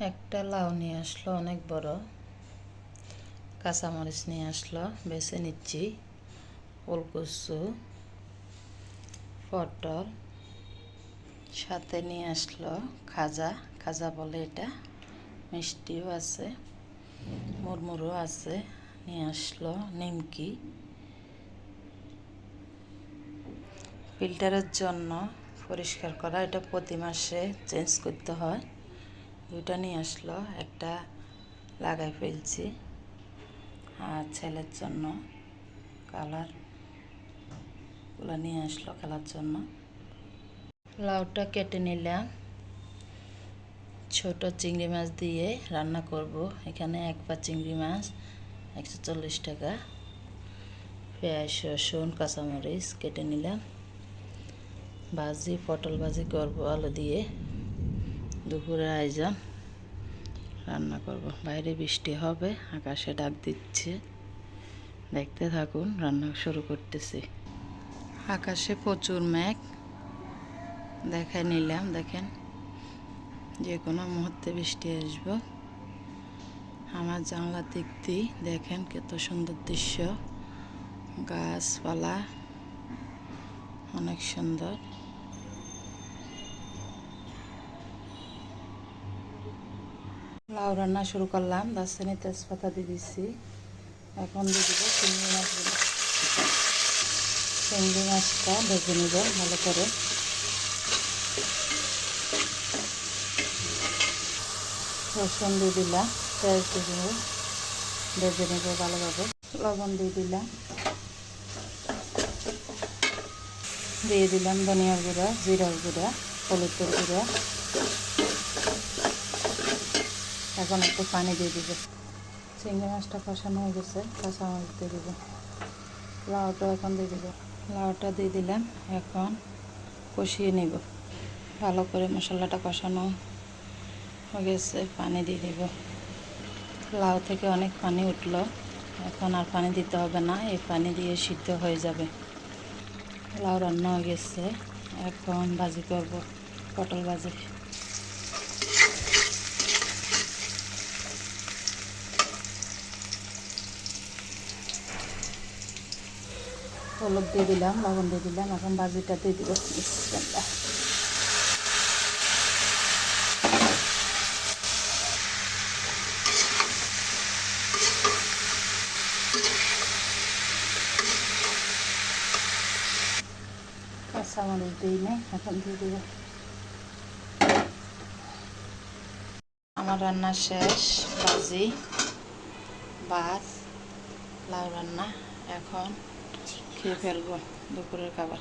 একটা লাউ নিয়ে আসলো, অনেক বড়। কাঁচামরিচ নিয়ে আসলো, বেছে নিচ্ছি। ওলকচু, পটল, সাথে নিয়ে আসলো খাজা। খাজা বলে এটা। মিষ্টিও আছে, মুরমুরও আছে। নিয়ে আসলো নিমকি। ফিল্টারের জন্য পরিষ্কার করা, এটা প্রতি মাসে চেঞ্জ করতে হয়। দুইটা নিয়ে আসলো। একটা লাগাই ফেলছি। আর ছেলের জন্য কালারগুলো নিয়ে আসলো খেলার জন্য। লাউটা কেটে নিলাম। ছোট চিংড়ি মাছ দিয়ে রান্না করব। এখানে এক পা চিংড়ি মাছ, একশো চল্লিশ টাকা। পেঁয়াজ, রসুন, কাঁচামরিচ কেটে নিলাম। ভাজি, পটল ভাজি করব আলু দিয়ে। দুপুরের আয়োজন রান্না করব। বাইরে বৃষ্টি হবে, আকাশে ডাক দিচ্ছে। দেখতে থাকুন, রান্না শুরু করতেছি। আকাশে প্রচুর মেঘ। দেখে নিলাম, দেখেন। যে কোনো মুহূর্তে বৃষ্টি আসব। আমার জানলার দিক দিয়ে দেখেন কত সুন্দর দৃশ্য। গাছপালা অনেক সুন্দর। লাউ রান্না শুরু করলাম, দারচিনি তেজপাতা দিয়ে দিচ্ছি এখন দিয়ে দিব চিংড়ি মাছগুলো চিংড়ি মাছটা ভেজে নিব ভালো করে। রসুন দিয়ে দিলাম, পেঁয়াজ দিয়ে দিব, ভেজে নিব ভালোভাবে। লবণ দিয়ে দিলাম। দিয়ে দিলাম ধনিয়ার গুঁড়া, জিরার গুঁড়া, হলুদের গুঁড়া। এখন একটু পানি দিয়ে দিব। চিংড়ি মাছটা কষানো হয়ে গেছে কাঁচা মাছ দিয়ে দিব। লাউটা এখন দিয়ে দিব। লাউটা দিয়ে দিলাম, এখন কষিয়ে নিব। ভালো করে মশলাটা কষানো হয়ে গেছে, পানি দিয়ে দিব। লাউ থেকে অনেক পানি উঠল, এখন আর পানি দিতে হবে না, এই পানি দিয়ে সিদ্ধ হয়ে যাবে। লাউ রান্না হয়ে গেছে, এখন ভাজি করব, পটল ভাজি। হলুদ দিয়ে দিলাম, লবণ দিয়ে দিলাম, এখন ভাজিটা দিয়ে দিব বিসমিল্লাহ। এখন দিব আমার রান্না শেষ ভাজি ভাত, লাউ রান্না, এখন খেয়ে ফেলব দুপুরের খাবার।